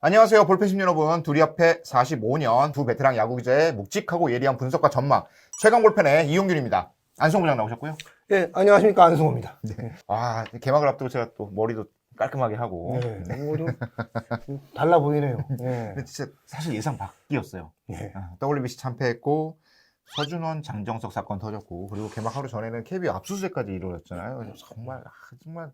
안녕하세요. 볼펜심 여러분. 둘이 앞에 45년 두 베테랑 야구 기자의 묵직하고 예리한 분석과 전망. 최강 볼펜의 이용균입니다. 안성 부장 나오셨고요. 네, 안녕하십니까. 안승호입니다. 네. 아, 개막을 앞두고 제가 또 머리도 깔끔하게 하고. 네. 뭐 좀, 좀 달라 보이네요. 네. 근데 진짜 사실 예상 밖이었어요. 네. 아, WBC 참패했고 서준원, 장정석 사건 터졌고 그리고 개막 하루 전에는 KBO 압수수색까지 이루어졌잖아요. 정말 아, 정말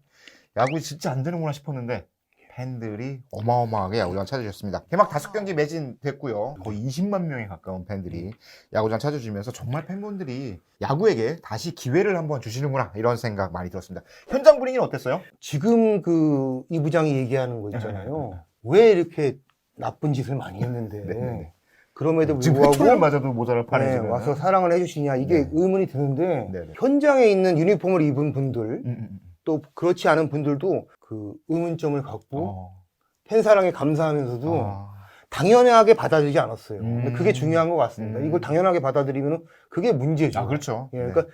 야구 진짜 안 되는구나 싶었는데 팬들이 어마어마하게 야구장 찾아주셨습니다. 개막 다섯 경기 매진됐고요. 거의 20만 명에 가까운 팬들이 야구장 찾아주면서 정말 팬분들이 야구에게 다시 기회를 한번 주시는구나 이런 생각 많이 들었습니다. 현장 분위기는 어땠어요? 지금 그 이 부장이 얘기하는 거 있잖아요. 왜 이렇게 나쁜 짓을 많이 했는데 네, 네, 네. 그럼에도 지금 불구하고 맞아도 모자랄 판에 네, 지금 와서 사랑을 해주시냐 이게 네. 의문이 드는데 네, 네. 현장에 있는 유니폼을 입은 분들 음, 음, 음. 또 그렇지 않은 분들도 그 의문점을 갖고 어. 팬 사랑에 감사하면서도 아. 당연하게 받아들이지 않았어요. 근데 음. 그게 중요한 것 같습니다. 음. 이걸 당연하게 받아들이면 그게 문제죠. 아, 그렇죠. 예, 네. 그러니까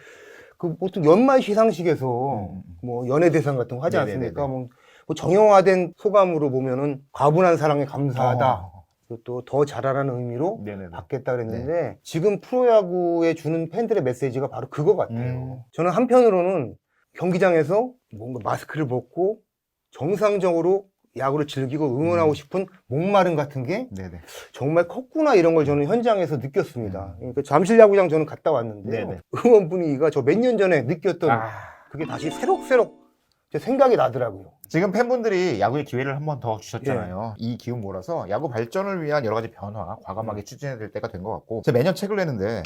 그 보통 연말 시상식에서 음, 음. 뭐 연예 대상 같은 거 하지 네네네네. 않습니까? 뭐, 뭐 정형화된 소감으로 보면은 과분한 사랑에 감사하다. 어. 또더 잘하라는 의미로 네네네. 받겠다 그랬는데 지금 프로야구에 주는 팬들의 메시지가 바로 그거 같아요. 음. 저는 한편으로는 경기장에서 뭔가 마스크를 벗고 정상적으로 야구를 즐기고 응원하고 음. 싶은 목마름 같은 게 네네. 정말 컸구나 이런 걸 저는 현장에서 느꼈습니다. 그러니까 잠실 야구장 저는 갔다 왔는데 음. 네네. 응원 분위기가 저 몇 년 전에 느꼈던 아, 그게 다시 새록새록 제 생각이 나더라고요. 지금 팬분들이 야구의 기회를 한 번 더 주셨잖아요. 이 기운 몰아서 야구 발전을 위한 여러 가지 변화 과감하게 추진해야 될 때가 된 것 같고 제가 매년 책을 내는데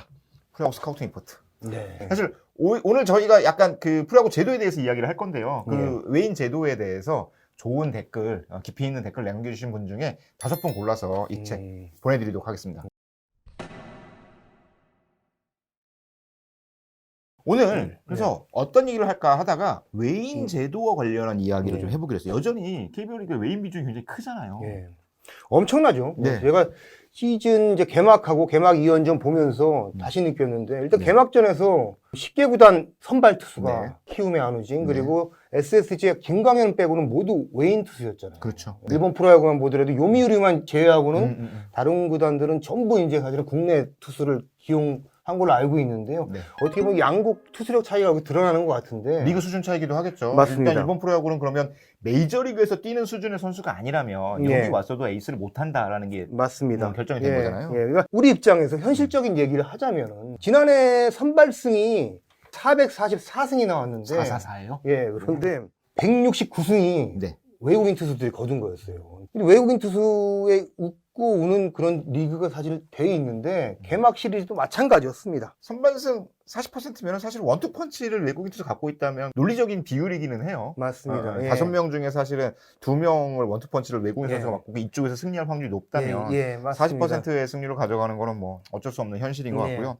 프로야구 스카우팅 리포트 네. 사실 오, 늘 저희가 약간 그 프로야구 제도에 대해서 이야기를 할 건데요. 그 네. 외인 제도에 대해서 좋은 댓글 어, 깊이 있는 댓글 남겨주신 분 중에 다섯 분 골라서 이책 음, 보내드리도록 하겠습니다. 오늘 음, 그래서 어떤 얘기를 할까 하다가 외인 음. 제도와 관련한 이야기를 네. 좀 해보기로 했어요. 여전히 KBO 리그 외인 비중이 굉장히 크잖아요. 예. 엄청나죠. 네. 제가 시즌 이제 개막하고 개막 2연전 보면서 음. 다시 느꼈는데 일단 네. 개막전에서 10개 구단 선발 투수가 네. 키움의 안우진 네. 그리고 SSG의 김광현 빼고는 모두 외인 투수였잖아요. 그렇죠. 일본 프로야구만 보더라도 요미우리만 제외하고는 음, 음, 음. 다른 구단들은 전부 이제 사실은 국내 투수를 기용 한 걸로 알고 있는데요. 네. 어떻게 보면 양국 투수력 차이가 드러나는 것 같은데. 리그 수준 차이기도 하겠죠. 맞습니다. 일단 일본 프로야구는 그러면 메이저리그에서 뛰는 수준의 선수가 아니라면 예. 여기 왔어도 에이스를 못한다라는 게 맞습니다. 음, 결정이 된 거잖아요. 예, 그러니까 우리 입장에서 현실적인 얘기를 하자면은 지난해 선발승이 444승이 나왔는데 444예요. 예, 그런데 169승이 네. 외국인 투수들이 거둔 거였어요. 외국인 투수에 웃고 우는 그런 리그가 사실 돼 있는데 개막 시리즈도 마찬가지였습니다. 선발승 40%면 사실 원투펀치를 외국인 투수 갖고 있다면 논리적인 비율이기는 해요. 맞습니다. 어, 예. 다섯 명 중에 사실은 두 명을 원투펀치를 외국인 예. 선수가 맞고 그 이쪽에서 승리할 확률이 높다면 예, 예, 맞습니다. 40%의 승률을 가져가는 거는 뭐 어쩔 수 없는 현실인 것 예. 같고요.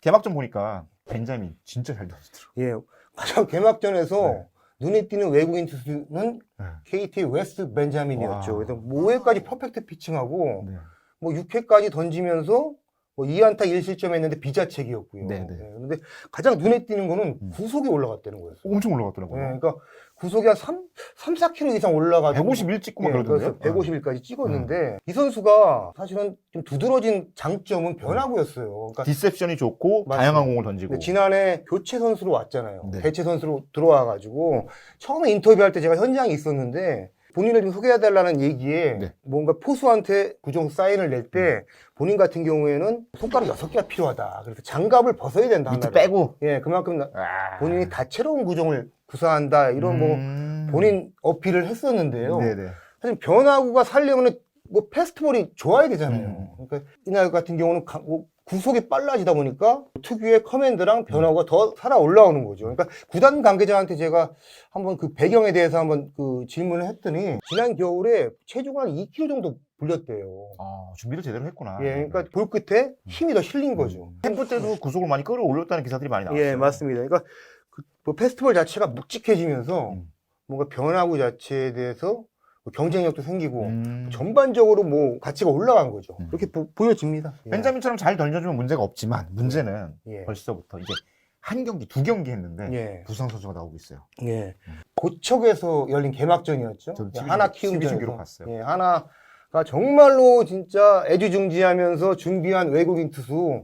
개막전 보니까 벤자민 진짜 잘 던지더라고요. 예, 가장 개막전에서 네. 눈에 띄는 외국인 투수는 네. KT 웨스트 벤자민이었죠. 와. 그래서 5회까지 퍼펙트 피칭하고 네. 뭐 6회까지 던지면서 뭐 2안타 1실점 했는데 비자책이었고요. 네, 네. 그런데 가장 눈에 띄는 거는 음. 구속이 올라갔다는 거였어요. 엄청 예, 올라갔더라고요. 그러니까 구속이 한 3, 3 4km 이상 올라가지고 151 찍고 막 예, 그러던데요? 그래서 151까지 찍었는데 이 선수가 사실은 좀 두드러진 장점은 변화구였어요. 그러니까 디셉션이 좋고 맞습니다. 다양한 공을 던지고 근데 지난해 교체 선수로 왔잖아요. 네. 대체 선수로 들어와 가지고 처음에 인터뷰할 때 제가 현장에 있었는데 본인을 좀 소개해달라는 얘기에 네. 뭔가 포수한테 구종 사인을 낼 때 본인 같은 경우에는 손가락 여섯 개가 필요하다. 그래서 장갑을 벗어야 된다. 밑에. 빼고 예, 그만큼 나- 아. 본인이 다채로운 구종을 구사한다. 이런 음. 뭐 본인 어필을 했었는데요. 네네. 사실 변화구가 살려면 뭐 패스트볼이 좋아야 되잖아요. 음. 그러니까 이날 같은 경우는 가- 뭐 구속이 빨라지다 보니까 특유의 커맨드랑 변화구가 더 살아 올라오는 거죠. 그러니까 구단 관계자한테 제가 한번 그 배경에 대해서 한번 그 질문을 했더니 지난 겨울에 체중을 한 2kg 정도 불렸대요. 아, 준비를 제대로 했구나. 예, 그러니까 볼 끝에 힘이 더 실린 거죠. 캠프 때도 구속을 많이 끌어올렸다는 기사들이 많이 나왔어요. 예, 맞습니다. 그러니까 그, 뭐 페스티벌 자체가 묵직해지면서 음. 뭔가 변화구 자체에 대해서 뭐 경쟁력도 생기고 음. 전반적으로 뭐 가치가 올라간 거죠. 음. 그렇게 보, 여집니다 벤자민처럼 잘 던져주면 문제가 없지만 문제는 예. 벌써부터 이제 한 경기, 두 경기 했는데 예. 부상 선수가 나오고 있어요. 예. 고척에서 열린 개막전이었죠. TV 하나 중계로 키움전에서. 봤어요. 예, 하나가 정말로 진짜 애지중지하면서 준비한 외국인 투수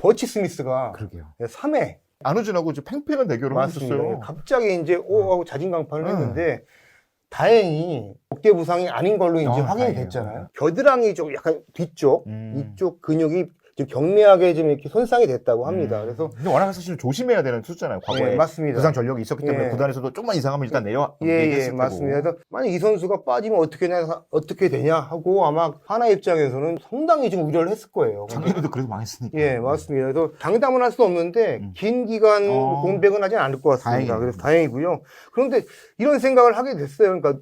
버치 스미스가 그러게요. 3회 안우진하고 이제 팽팽한 대결을 맞습니다. 있었어요. 갑자기 이제 오 하고 자진강판을 음. 했는데 다행히 어깨 부상이 아닌 걸로 이제 어, 확인이 다행이에요. 됐잖아요. 겨드랑이 쪽 약간 뒤쪽 음. 이쪽 근육이 좀 경미하게 좀 이렇게 손상이 됐다고 합니다. 음. 그래서 근데 워낙 사실 조심해야 되는 투수잖아요. 과거에 예, 맞습니다. 부상 전력이 있었기 때문에 예. 구단에서도 좀만 이상하면 일단 내려 예, 예, 맞습니다. 그래서 만약 이 선수가 빠지면 어떻게 되냐, 어떻게 되냐 하고 아마 하나 입장에서는 상당히 좀 우려를 했을 거예요. 작년에도 그래도 망했으니까. 예, 맞습니다. 그래서 장담은 할 수 없는데 음. 긴 기간 어. 공백은 하진 않을 것 같습니다. 다행이네요. 그래서 다행이고요. 그런데 이런 생각을 하게 됐어요. 그러니까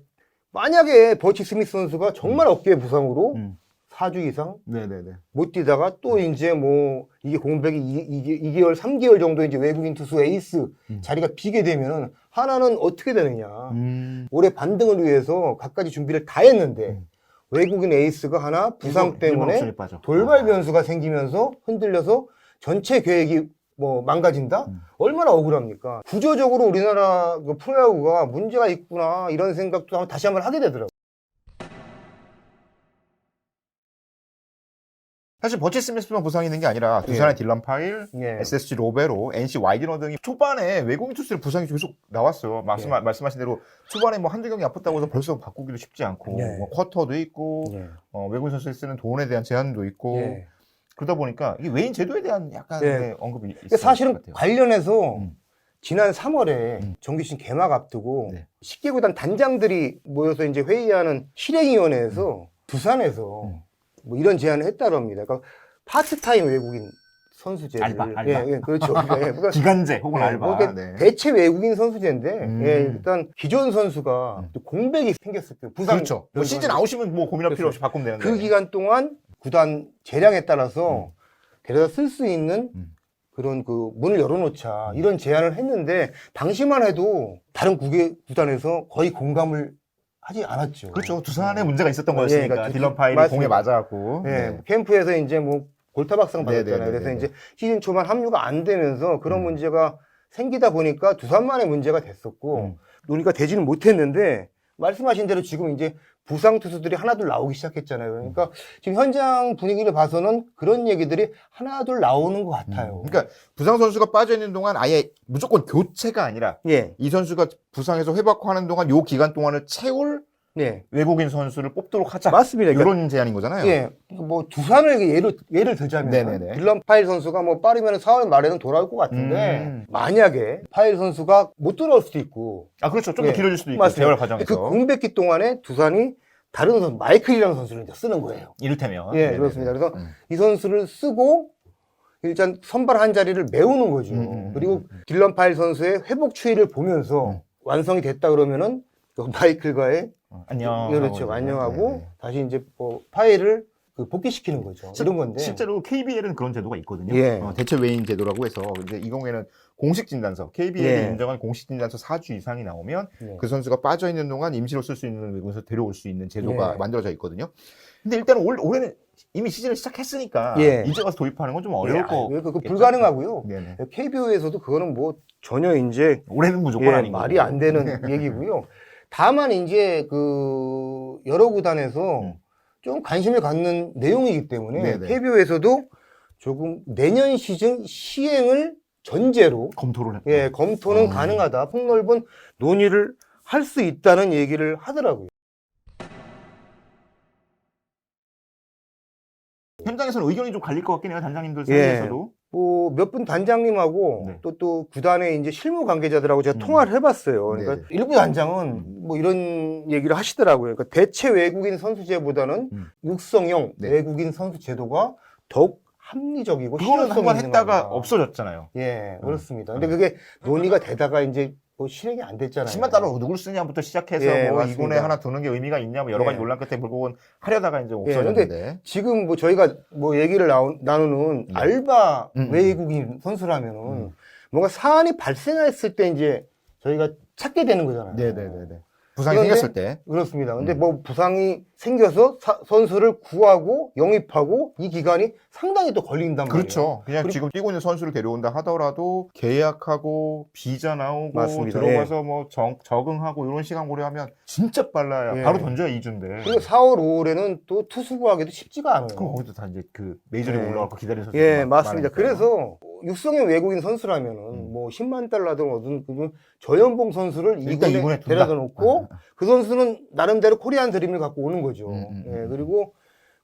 만약에 버치 스미스 선수가 정말 어깨 부상으로 음. 4주 이상 네네네. 못 뛰다가 또 이제 뭐 이게 공백이 2, 개월 3개월 정도 이제 외국인 투수 에이스 음. 자리가 비게 되면은 하나는 어떻게 되느냐. 음. 올해 반등을 위해서 갖가지 준비를 다 했는데 음. 외국인 에이스가 하나 부상 일본- 때문에. 돌발 변수가 생기면서 흔들려서 전체 계획이 뭐 망가진다? 음. 얼마나 억울합니까? 구조적으로 우리나라 그 프로야구가 문제가 있구나 이런 생각도 다시 한번 하게 되더라고요. 사실 버치 스미스만 부상이 있는 게 아니라 두산의 딜런 파일, 예. SSG 로베로, NC 와이디너 등이 초반에 외국인 투수들 부상이 계속 나왔어요. 말씀, 예. 말씀하신 대로 초반에 뭐 한두 경기 아팠다고 해서 벌써 바꾸기도 쉽지 않고 예. 뭐 쿼터도 있고 예. 어, 외국인 선수에 쓰는 돈에 대한 제한도 있고 예. 그러다 보니까 이게 외인 제도에 대한 약간의 예. 언급이 있어요. 사실은 관련해서 음. 지난 3월에 음. 정규 시즌 개막 앞두고 네. 10개 구단 단장들이 모여서 이제 회의하는 실행위원회에서 부산에서 음. 뭐 이런 제안을 했다고 합니다. 그러니까 파트타임 외국인 선수제를 알바, 알바. 예, 예, 그렇죠. 예, 그러니까 기간제 혹은 예, 알바. 뭐 이렇게 네. 대체 외국인 선수제인데 음. 예, 일단 기존 선수가 음. 또 공백이 생겼을 때 부상 그렇죠. 뭐 시즌 아웃이면 뭐 고민할 필요 없이 바꾸면 되는데. 그 기간 동안 구단 재량에 따라서 데려다 쓸 수 있는 음. 그런 그 문을 열어놓자 이런 제안을 했는데 당시만 해도 다른 구개 구단에서 거의 공감을 하지 않았죠. 그렇죠. 두산에 문제가 있었던 예, 거였으니까 그러니까 딜런 파일이 맞습니다. 공에 맞아갖고. 예, 네. 캠프에서 이제 뭐 골타박상 네, 받았잖아요. 네, 네, 그래서 네, 이제 시즌 초반 합류가 안 되면서 그런 음. 문제가 생기다 보니까 두산만의 문제가 됐었고 음. 논의가 되지는 못했는데 말씀하신 대로 지금 이제 부상 투수들이 하나둘 나오기 시작했잖아요. 그러니까 지금 현장 분위기를 봐서는 그런 얘기들이 하나둘 나오는 것 같아요. 그러니까 부상 선수가 빠져 있는 동안 아예 무조건 교체가 아니라 예, 이 선수가 부상에서 회복하는 동안 요 기간 동안을 채울 네, 외국인 선수를 뽑도록 하자. 맞습니다. 그러니까 이런 제안인 거잖아요. 예, 뭐 두산을 예를 예를 들자면 네네네. 딜런 파일 선수가 뭐 빠르면 4월 말에는 돌아올 것 같은데 음. 만약에 파일 선수가 못 돌아올 수도 있고 아 그렇죠. 좀더 예, 길어질 수도 있고 맞습니다. 대열 과정에서 그 공백기 동안에 두산이 다른 선수 마이클이라는 선수를 이제 쓰는 거예요. 이를테면. 예, 네네네. 그렇습니다. 그래서 음. 이 선수를 쓰고 일단 선발 한 자리를 메우는 거죠. 음, 음, 그리고 음, 음. 딜런 파일 선수의 회복 추이를 보면서 음. 완성이 됐다 그러면은 그 마이클과의 어, 안녕. 그렇죠. 하고 안녕하고 네네. 다시 이제 뭐 파일을 그 복귀시키는 거죠. 이런 건데. 실제로 KBL은 그런 제도가 있거든요. 예. 어, 대체 외인 제도라고 해서 이제 이 경우에는 공식 진단서 KBL이 예. 인정한 공식 진단서 4주 이상이 나오면 예. 그 선수가 빠져 있는 동안 임시로 쓸 수 있는 외국에서 데려올 수 있는 제도가 예. 만들어져 있거든요. 근데 일단은 올, 올해는 이미 시즌을 시작했으니까 예. 이제 와서 도입하는 건 좀 어려울 예, 거. 그, 그 불가능하고요. 네네. KBO에서도 그거는 뭐 전혀 이제 올해는 무조건 예, 말이. 안 되는 얘기고요. 다만 이제 그 여러 구단에서 음. 좀 관심을 갖는 내용이기 때문에 네네. KBO에서도 조금 내년 시즌 시행을 전제로 검토를 해. 예, 검토는 어. 가능하다. 폭넓은 논의를 할 수 있다는 얘기를 하더라고요. 현장에서는 의견이 좀 갈릴 것 같긴 해요. 단장님들 예. 사이에서도. 뭐 몇 분 단장님하고 네. 또 또 구단의 이제 실무 관계자들하고 제가 음. 통화를 해봤어요. 그러니까 네네. 일부 단장은 뭐 이런 얘기를 하시더라고요. 그러니까 대체 외국인 선수제보다는 음. 육성형 네. 외국인 선수 제도가 더욱 합리적이고 실효성이 한번 있는 했다가. 없어졌잖아요. 예, 음. 그렇습니다. 근데 그게 논의가 되다가 이제 뭐 실행이 안 됐잖아요. 신만 따로 누굴 쓰냐부터 시작해서 예, 뭐 맞습니다. 이군에 하나 두는 게 의미가 있냐 뭐 여러 가지 예. 논란 끝에 결국은 하려다가 이제 예, 없어졌는데. 지금 뭐 저희가 뭐 얘기를 나누, 나누는 네. 알바 음, 음. 외국인 선수라면은 음. 뭔가 사안이 발생했을 때 이제 저희가 찾게 되는 거잖아요. 네네네네. 부상이 그런데 생겼을 때. 그렇습니다. 근데 음. 뭐 부상이 생겨서 사- 선수를 구하고 영입하고 이 기간이 상당히 또 걸린단 말이에요. 그렇죠. 그냥 지금 뛰고 있는 선수를 데려온다 하더라도 계약하고 비자 나오고 맞습니다. 들어가서 뭐 정- 적응하고 이런 시간 고려하면 진짜 빨라요. 예. 바로 던져야 2주인데. 그리고 4월, 5월에는 또 투수 구하기도 쉽지가 않아요. 그럼 거기도 다 이제 그 메이저리그 예. 올라가고 기다리는 선수 예, 맞습니다. 그래서 육성의 외국인 선수라면은 뭐 10만 달러든 어든 그 저연봉 선수를 일단 이군에 이군에 둔다. 데려다 놓고 그 선수는 나름대로 코리안 드림을 갖고 오는 거죠. 음, 음, 예, 음. 그리고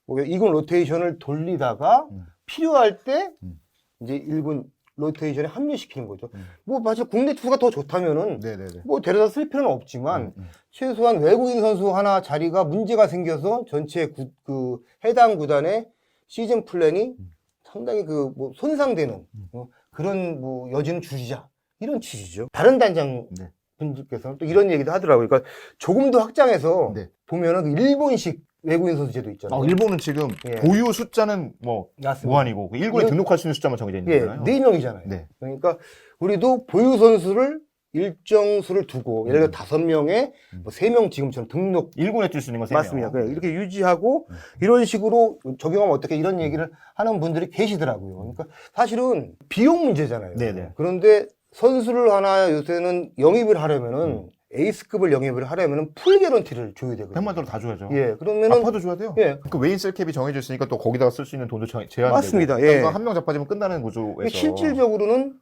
뭐 이군 로테이션을 돌리다가 음. 필요할 때 음. 이제 일군 로테이션에 합류시키는 거죠. 음. 뭐 사실 국내 투수가 더 좋다면은 네네네. 뭐 데려다 쓸 필요는 없지만 음, 음. 최소한 외국인 선수 하나 자리가 문제가 생겨서 전체 구- 그 해당 구단의 시즌 플랜이 음. 상당히 그 뭐 손상되는 어, 그런 뭐 여지는 주시자 이런 취지죠. 다른 단장 네. 분들께서는 또 이런 얘기도 하더라고요. 그러니까 조금 더 확장해서 네. 보면은 그 일본식 외국인 선수 제도 있잖아요. 어, 일본은 지금 예. 보유 숫자는 뭐 맞습니다. 무한이고 그 일본에 등록할 수 있는 숫자만 정해져 있는 예, 거잖아요. 네 명이잖아요. 네. 그러니까 우리도 보유 선수를 일정 수를 두고 예를 들어 음. 다섯 명에 음. 뭐세명 지금처럼 등록 일군에 뛸 수 있는 건 3명. 맞습니다. 그래, 이렇게 유지하고 음. 이런 식으로 적용하면 어떻게 이런 얘기를 하는 분들이 계시더라고요. 그러니까 사실은 비용 문제잖아요. 네네. 그런데 선수를 하나 요새는 영입을 하려면은 음. 에이스급을 영입을 하려면은 풀 개런티를 줘야 되거든요. 100만 달러 다 줘야죠. 예, 그러면은 아파도 줘야 돼요. 예, 그 외인 셀캡이 정해져 있으니까 또 거기다가 쓸 수 있는 돈도 정- 제한이 맞습니다. 되고. 예. 그러니까 한명 자빠지면 끝나는 구조에서 실질적으로는 그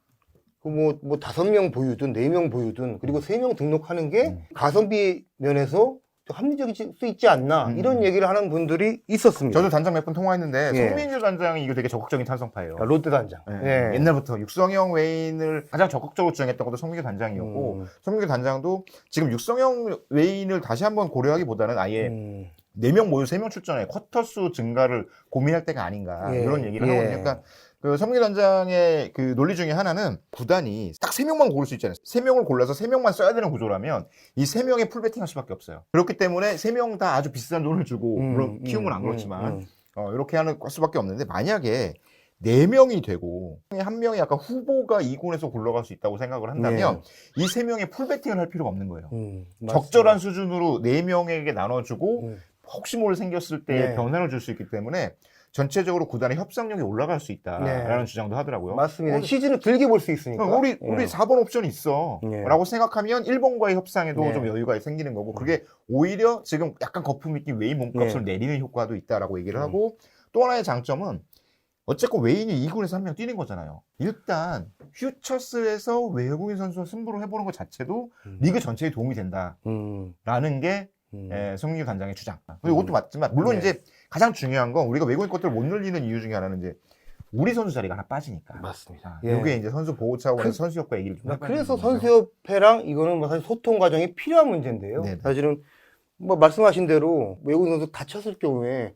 뭐, 뭐, 다섯 명 보유든, 네 명 보유든, 그리고 세 명 등록하는 게 음. 가성비 면에서 좀 합리적일 수 있지 않나, 음. 이런 얘기를 하는 분들이 있었습니다. 저도 단장 몇번 통화했는데 예. 송민규 단장이 이거 되게 적극적인 찬성파예요. 아, 롯데 단장. 예. 옛날부터 육성형 외인을 가장 적극적으로 주장했던 것도 송민규 단장이었고 음. 송민규 단장도 지금 육성형 외인을 다시 한번 고려하기보다는 아예 음. 네명 모유 세명 출전해 쿼터 수 증가를 고민할 때가 아닌가 예. 이런 얘기를 예. 하거든요. 그러니까 그 성민 단장의 그 논리 중에 하나는 구단이 딱 세 명만 고를 수 있잖아요. 세 명을 골라서 세 명만 써야 되는 구조라면 이 세 명에 풀베팅할 수밖에 없어요. 그렇기 때문에 세 명 다 아주 비싼 돈을 주고 음, 물론 키우면 음, 안 그렇지만 음, 어, 이렇게 하는 수밖에 없는데 만약에 네 명이 되고 한 명이 약간 후보가 2군에서 굴러갈 수 있다고 생각을 한다면 이세 명의 풀베팅을 할 필요가 없는 거예요. 음, 적절한 수준으로 네 명에게 나눠주고 음. 혹시 모를 생겼을 때 네. 변화를 줄 수 있기 때문에 전체적으로 구단의 협상력이 올라갈 수 있다라는 네. 주장도 하더라고요. 맞습니다. 어, 시즌을 길게 볼 수 있으니까. 그러니까 우리 우리 예. 4번 옵션이 있어. 네. 라고 생각하면 1번과의 협상에도 네. 좀 여유가 생기는 거고 그게 오히려 지금 약간 거품 있긴 외인 몸값을 네. 내리는 효과도 있다라고 얘기를 음. 하고 또 하나의 장점은 어쨌건 외인이 2군에서 한 명 뛰는 거잖아요. 일단 퓨처스에서 외국인 선수와 승부를 해보는 것 자체도 음. 리그 전체에 도움이 된다라는 음, 게 음. 예, 송민규 단장의 주장. 그리고 이것도 음. 맞지만 물론 네. 이제 가장 중요한 건 우리가 외국인 것들을 못 늘리는 이유 중에 하나는 이제 우리 선수 자리가 하나 빠지니까. 맞습니다. 자, 예. 이게 이제 선수 보호 차원에서 그- 선수 효과 얘기를 좀 해봐야 그래서 거죠. 선수협회랑 이거는 뭐 사실 소통 과정이 필요한 문제인데요. 네네. 사실은 뭐 말씀하신 대로 외국인 선수 다쳤을 경우에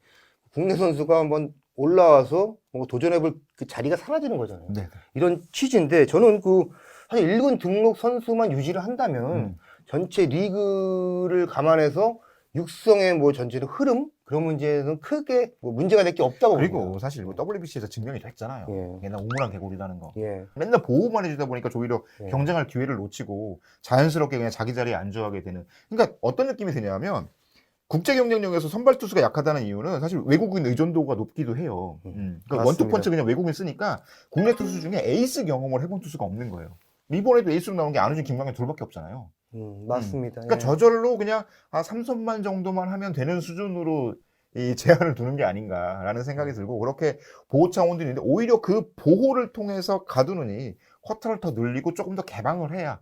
국내 선수가 한번 올라와서 뭔가 도전해볼 그 자리가 사라지는 거잖아요. 네. 이런 취지인데 저는 그 사실 일군 등록 선수만 유지를 한다면 음. 전체 리그를 감안해서 육성의 뭐 전체의 흐름 그런 문제는 크게 뭐 문제가 될 게 없다고 그리고 봅니다. 사실 뭐 WBC에서 증명이 됐잖아요. 예. 옛날 우물안 개구리라는 거. 예. 맨날 보호만 해주다 보니까 오히려 예. 경쟁할 기회를 놓치고 자연스럽게 그냥 자기 자리에 안주하게 되는. 그러니까 어떤 느낌이 드냐면 국제 경쟁력에서 선발 투수가 약하다는 이유는 사실 외국인 의존도가 높기도 해요. 음, 음. 그러니까. 원투펀치 그냥 외국인 쓰니까 국내 투수 중에 에이스 경험을 해본 투수가 없는 거예요. 이번에도 에이스로 나온 게 안우진, 김광현 둘밖에 없잖아요. 음, 맞습니다. 그러니까 예. 저절로 그냥 아 삼선만 정도만 하면 되는 수준으로 이 제한을 두는 게 아닌가라는 생각이 음. 들고 그렇게 보호 차원들이 있는데 오히려 그 보호를 통해서 가두느니 쿼터를 더 늘리고 조금 더 개방을 해야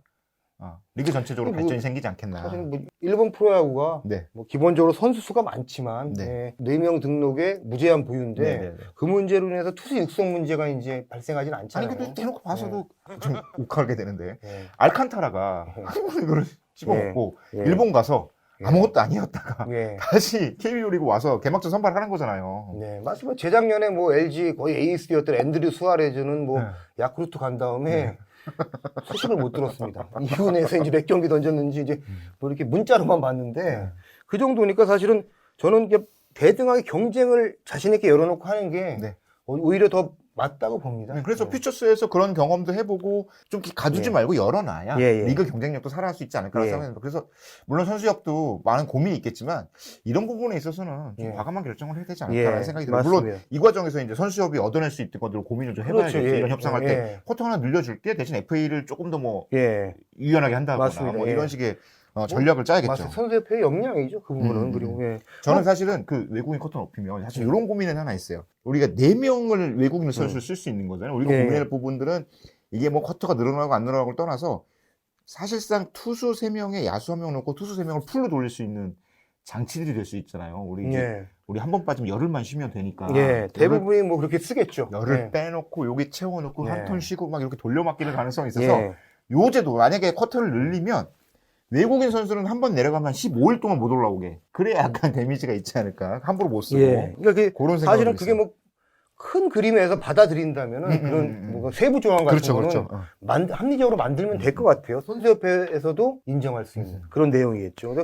아, 리그 전체적으로 뭐, 발전이 생기지 않겠나. 사실 뭐 일본 프로야구가 네. 뭐 기본적으로 선수 수가 많지만 네. 네 명 등록에 무제한 보유인데 네, 네, 네. 그 문제로 인해서 투수 육성 문제가 이제 발생하진 아니 않잖아요. 근데 대놓고 봐서도 좀 욱하게 되는데 네. 알칸타라가 네. 한국 이거를 집어먹고 예. 일본 가서 예. 아무것도 아니었다가 예. 다시 KBO 리그 와서 개막전 선발하는 거잖아요. 네, 맞습니다. 재작년에 뭐 LG 거의 에이스였던 앤드류 수아레즈는 뭐 네. 야쿠르트 간 다음에 소식을 못 들었습니다. 이군에서 이제 몇 경기 던졌는지 이제 뭐 이렇게 문자로만 봤는데 음. 네. 그 정도니까 사실은 저는 이게 대등하게 경쟁을 자신 있게 열어놓고 하는 게 네. 오- 오히려 더 맞다고 봅니다. 네, 그래서 예. 퓨처스에서 그런 경험도 해보고 좀 가두지 예. 말고 열어놔야 예, 예. 리그 경쟁력도 살아날 수 있지 않을까 예. 생각합니다. 그래서 물론 선수협도 많은 고민이 있겠지만 이런 부분에 있어서는 좀 예. 과감한 결정을 해야 되지 않을까라는 예, 생각이 들어요. 물론 이 과정에서 이제 선수협이 얻어낼 수 있는 것들을 고민을 좀 해봐야겠지. 그렇죠, 예. 이런 협상할 예. 때 쿼터 하나 늘려줄게 대신 FA를 조금 더뭐 예. 유연하게 한다거나 맞습니다. 뭐 예. 이런 식의 어, 전략을 짜야겠죠. 맞습니다. 선수협회의 역량이죠. 그 부분은. 음, 그리고 예. 저는 사실은 그 외국인 커터 높이면 사실 이런 고민은 하나 있어요. 우리가 네 명을 외국인 선수를 쓸 수 있는 거잖아요. 우리가 예. 고민할 부분들은 이게 뭐 커터가 늘어나고 안 늘어나고를 떠나서 사실상 투수 세명에 야수 한 명 놓고 투수 세명을 풀로 돌릴 수 있는 장치들이 될 수 있잖아요. 우리 이제 예. 우리 한 번 빠지면 열흘만 쉬면 되니까. 예. 대부분이 뭐 그렇게 쓰겠죠. 열을 예. 빼놓고 여기 채워놓고 예. 한톤 쉬고 막 이렇게 돌려막기는 가능성이 있어서 예. 요제도 만약에 커터를 늘리면 외국인 선수는 한 번 내려가면 15일 동안 못 올라오게. 그래야 약간 데미지가 있지 않을까. 함부로 못 쓰고. 예. 그러니까 그게 그런 생각이 사실은 그게 뭐 큰 그림에서 받아들인다면은 음, 음, 그런 음, 음. 뭐 세부 조항 같은 그렇죠, 거는 그렇죠. 어. 만- 합리적으로 만들면 될 것 같아요. 선수협회에서도 인정할 수 있는 음. 그런 내용이겠죠.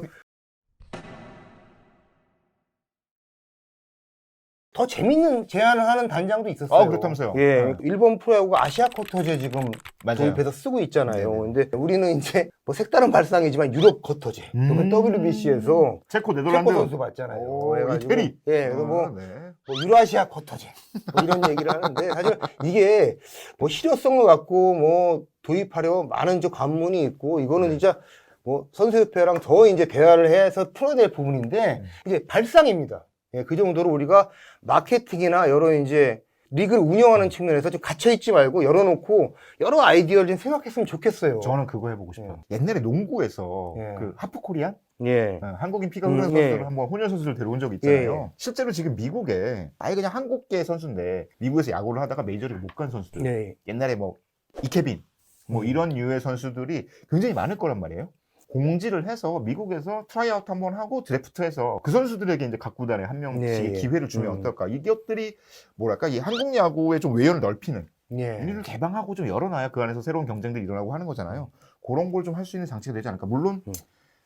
더 재밌는 제안을 하는 단장도 있었어요. 아, 그렇다면서요? 예, 네. 일본 프로야구가 아시아 커터제 지금 맞아요. 도입해서 쓰고 있잖아요. 네네. 근데 우리는 이제 뭐 색다른 발상이지만 유럽 커터제, 음. WBC에서 체코 체코 네덜란드. 선수 봤잖아요. 오, 그래가지고 이태리. 예, 그래서 뭐 아, 네. 뭐 유라시아 커터제 뭐 이런 얘기를 하는데 사실 이게 뭐 실효성을 갖고 뭐 도입하려 많은 저 관문이 있고 이거는 네. 진짜 뭐 선수협회랑 더 이제 대화를 해서 풀어낼 부분인데 음. 이제 발상입니다. 예, 그 정도로 우리가 마케팅이나 여러 이제 리그를 운영하는 측면에서 좀 갇혀 있지 말고 열어놓고 여러 아이디어를 좀 생각했으면 좋겠어요. 저는 그거 해보고 싶어요. 옛날에 농구에서 예. 그 하프 코리안 예. 어, 한국인 피가 음, 흐르는 예. 선수를 한번 혼혈 선수를 데려온 적이 있잖아요. 예, 예. 실제로 지금 미국에 아예 그냥 한국계 선수인데 미국에서 야구를 하다가 메이저리그 못 간 선수들. 예. 옛날에 뭐 이케빈 뭐 음. 이런 유의 선수들이 굉장히 많을 거란 말이에요. 공지를 해서 미국에서 트라이아웃 한번 하고 드래프트해서 그 선수들에게 이제 각 구단에 한 명씩 예, 예. 기회를 주면 음. 어떨까? 이것들이 뭐랄까 이 한국 야구의 좀 외연을 넓히는 예. 유니를 개방하고 좀 열어놔야 그 안에서 새로운 경쟁들이 일어나고 하는 거잖아요. 그런 걸 좀 할 수 있는 장치가 되지 않을까? 물론 음.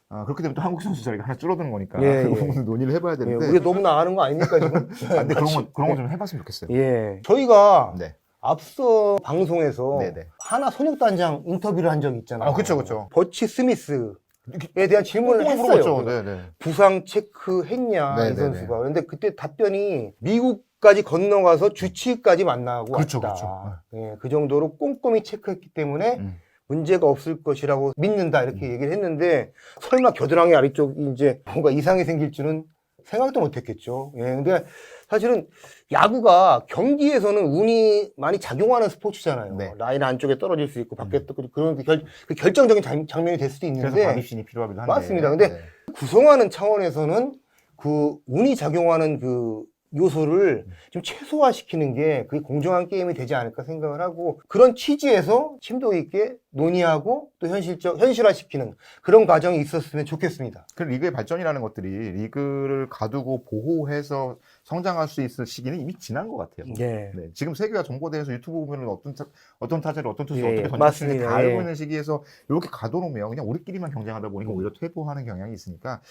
아, 그렇게 되면 또 한국 선수 자리가 하나 줄어드는 거니까 예, 그 예. 부분은 논의를 해봐야 예, 되는데 우리 너무 나가는 거 아닙니까 지금? 아, 근데 그런 거 그런 거 좀 해봤으면 좋겠어요. 예. 저희가 네, 앞서 방송에서 네네. 하나 손육단장 인터뷰를 한 적이 있잖아요. 아, 그쵸, 그쵸. 버치 스미스에 대한 질문을 꼭 했어요. 물어봤죠. 네네. 부상 체크했냐 네, 이 네, 선수가. 그런데 그때 답변이 미국 까지 건너가서 주치의까지 만나고 그렇죠, 왔다. 예, 그 정도로 꼼꼼히 체크했기 때문에 음. 문제가 없을 것이라고 믿는다 이렇게 얘기를 했는데 설마 겨드랑이 아래쪽이 이제 뭔가 이상이 생길 줄은 생각도 못했겠죠. 예, 근데 사실은 야구가 경기에서는 운이 많이 작용하는 스포츠잖아요. 네. 라인 안쪽에 떨어질 수 있고 밖에 또 그런 그 결, 그 결정적인 장, 장면이 될 수도 그래서 있는데 반입신이 필요하기도 한데. 맞습니다. 근데 네. 구성하는 차원에서는 그 운이 작용하는 그 요소를 좀 최소화시키는 게 그게 공정한 게임이 되지 않을까 생각을 하고 그런 취지에서 심도 있게 논의하고 또 현실적 현실화시키는 그런 과정이 있었으면 좋겠습니다. 그 리그의 발전이라는 것들이 리그를 가두고 보호해서 성장할 수 있을 시기는 이미 지난 것 같아요. 예. 네, 지금 세계화 정보대에서 유튜브 보면 어떤 타, 어떤 타자를 어떤 투수 예, 어떻게 맞습니다. 다 알고 예. 있는 시기에서 이렇게 가둬놓으면 그냥 우리끼리만 경쟁하다 보니까 음. 오히려 퇴보하는 경향이 있으니까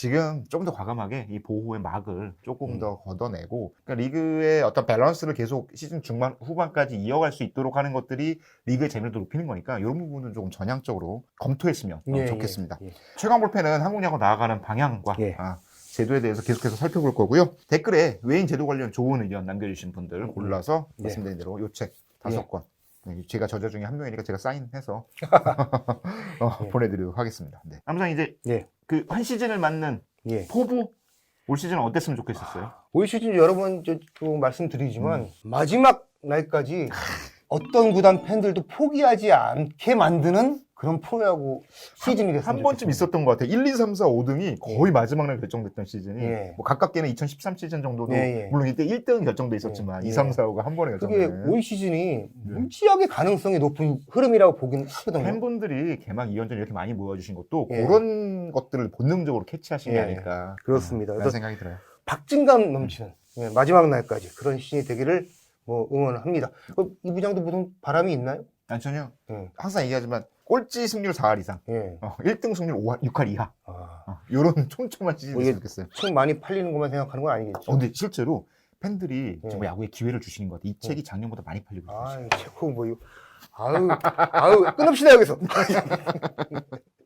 지금 좀 더 과감하게 이 보호의 막을 조금 음. 더 걷어내고 그러니까 리그의 어떤 밸런스를 계속 시즌 중반 후반까지 이어갈 수 있도록 하는 것들이 리그의 재미를 더 높이는 거니까 이런 부분은 조금 전향적으로 검토했으면 어, 예, 좋겠습니다. 예, 예. 최강 볼펜은 한국 야구 나아가는 방향과 예. 아, 제도에 대해서 계속해서 살펴볼 거고요. 댓글에 외인 제도 관련 좋은 의견 남겨주신 분들 골라서 예. 말씀드린 대로 요 책 다섯 예. 권 네, 제가 저자 중에 한 명이니까 제가 사인해서 어, 예. 보내드리도록 하겠습니다. 네. 항상 이제 예. 그 한 시즌을 맞는 예. 포부 올 시즌은 어땠으면 좋겠었어요? 올 시즌 여러 번 저- 저 말씀드리지만 음. 마지막 날까지 어떤 구단 팬들도 포기하지 않게 만드는 그런 프로야구 시즌이 됐습니다. 한 번쯤 있었던 것 같아요. 1, 2, 3, 4, 5등이 거의 마지막 날 결정됐던 시즌이 예. 뭐 가깝게는 2013 시즌 정도도 예, 예. 물론 이때 1등은 결정돼 있었지만 예, 2, 3, 4, 5가 한 번에 그게 결정되는 올 시즌이 무지하게 가능성이 높은 흐름이라고 보긴 하거든요. 팬분들이 개막 2연전 이렇게 많이 모여주신 것도 예. 그런 것들을 본능적으로 캐치하신 게 예. 아닐까. 그렇습니다. 그래서 생각이 들어요. 박진감 넘치는 예, 마지막 날까지 그런 시즌이 되기를 뭐 응원합니다. 어, 이 부장도 무슨 바람이 있나요? 아니, 전혀. 예. 항상 얘기하지만 꼴찌 승률 4할 이상, 예. 어, 1등 승률 5할, 6할 이하. 아, 어, 이런 촘촘한 시즌이 뭐 이게 좋겠어요. 총 많이 팔리는 것만 생각하는 건 아니겠죠. 어, 근데 실제로 팬들이 네. 정말 야구에 기회를 주시는 것 같아요. 이 책이 작년보다 많이 팔리고 있어요. 아, 체코 뭐 이거. 아유, 아유, 끊읍시다, 여기서.